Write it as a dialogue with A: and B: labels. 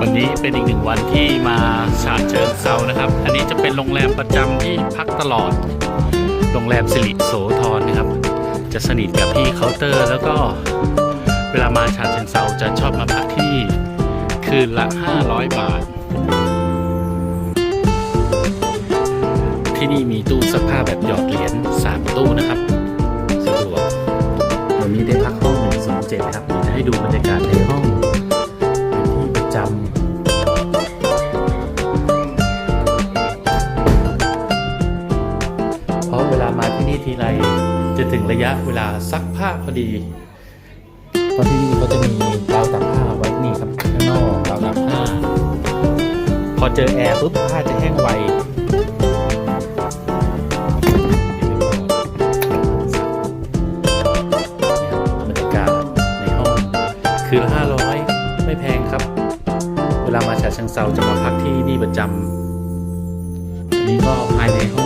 A: วันนี้เป็นอีกหนึ่งวันที่มาฉะเชิงเซานะครับ อันนี้จะเป็นโรงแรมประจำที่พักตลอด โรงแรมสิริโสธรนะครับ จะสนิทกับพี่เคาน์เตอร์ แล้วก็เวลามาฉะเชิงเซาจะชอบมาพักที่คืนละ 500 บาท ที่นี่มีตู้ซักผ้าแบบหยอดเหรียญ3ตู้นะครับ 107ครับเดี๋ยวจะให้ดูบรรยากาศในห้องเป็นที่ประจำเพราะเวลามาที่นี่ทีไรจะถึงระยะเวลาซักผ้าพอดี เพราะที่นี่เขาจะมีราวตากผ้าไว้นี่ครับข้างนอกราวตากผ้า พอเจอแอร์ปุ๊บผ้าจะแห้งไว คือละห้าร้อยไม่แพงครับ เวลามาฉะเชิงเซาจะมาพักที่นี่ประจำอันนี้ก็ภายในห้อง